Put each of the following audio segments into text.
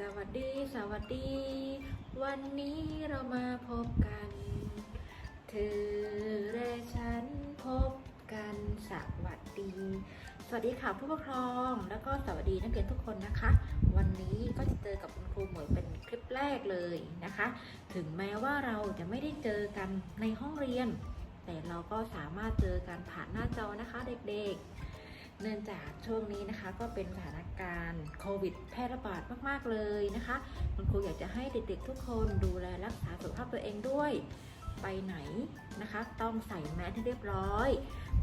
สวัสดี สวัสดี วันนี้เรามาพบกัน เธอและฉันพบกันสวัสดี สวัสดีค่ะผู้ปกครองแล้วก็สวัสดีนักเรียนทุกคนนะคะ วันนี้ก็จะเจอกับคุณครูเหมยเป็นคลิปแรกเลยนะคะ ถึงแม้ว่าเราจะไม่ได้เจอกันในห้องเรียน แต่เราก็สามารถเจอกันผ่านหน้าจอนะคะเด็กๆ เนื่องจากช่วงนี้นะคะก็เป็นสถานการณ์โควิดแพร่ระบาดมากๆเลยนะคะ คุณครูอยากจะให้เด็กๆ ทุกคนดูแลรักษาสุขภาพตัวเองด้วย ไปไหนนะคะ ต้องใส่แมสให้เรียบร้อย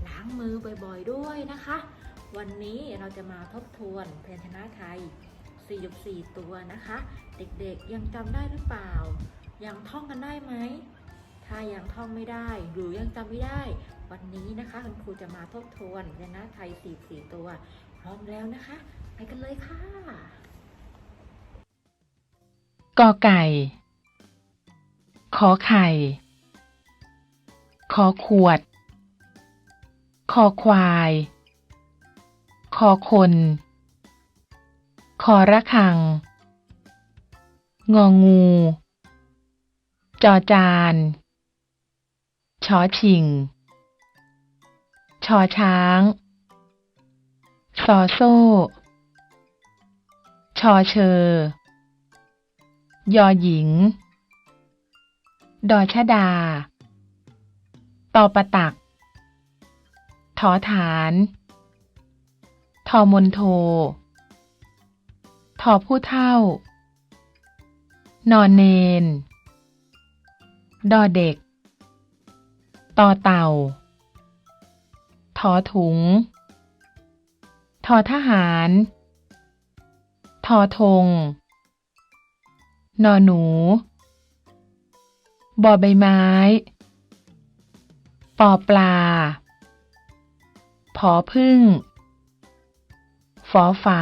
ล้างมือบ่อยๆด้วยนะคะ วันนี้เราจะมาทบทวนพยัญชนะไทย 44 ตัวนะคะ เด็กๆยังจำได้หรือเปล่า ยังท่องกันได้ไหม ถ้ายังท่องไม่ได้ หรือยังจำไม่ได้ วันนี้นะคะคุณครูจะมาทบทวนยัญชนะไทย44ตัว พร้อมแล้วนะคะ ไปกันเลยค่ะกอไก่ ขอไข่ ขอขวด คอควาย คอคน คอระคัง งองู จอจาน อชิง ชอช้าง ซอโซ่ ชอเชอยอหญิง ดอชดา ตอประตัก ทอฐาน ทอมนโท ทอผู้เท่า นอนเนน ดอเด็ก ต่อเต่าทอถุง ทอทหาร ทอธง นอหนู บอใบไม้ ปอปลา ผอพึ่ง ฝอฝา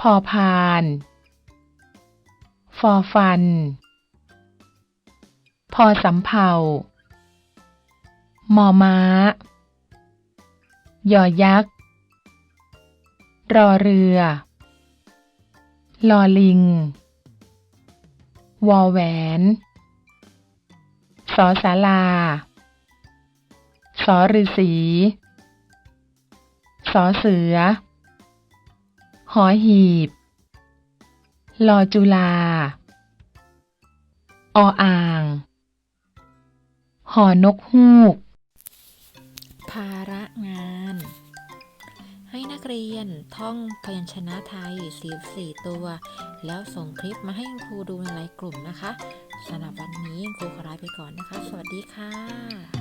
พอพาน ฟอฟัน พอสำเภามอม้า ยอยักษ์ รอเรือ ลอลิง วอแหวนสอสาลาสอฤษีสอเสือ หอหีบ ลอจุลา ออ่าง หอนกฮูก ภาระงาน ให้นักเรียนท่องพยัญชนะไทย 44 ตัว แล้วส่งคลิปมาให้ครูดูในไลน์กลุ่มนะคะสำหรับวันนี้ครูขอลาไปก่อนนะคะ สวัสดีค่ะ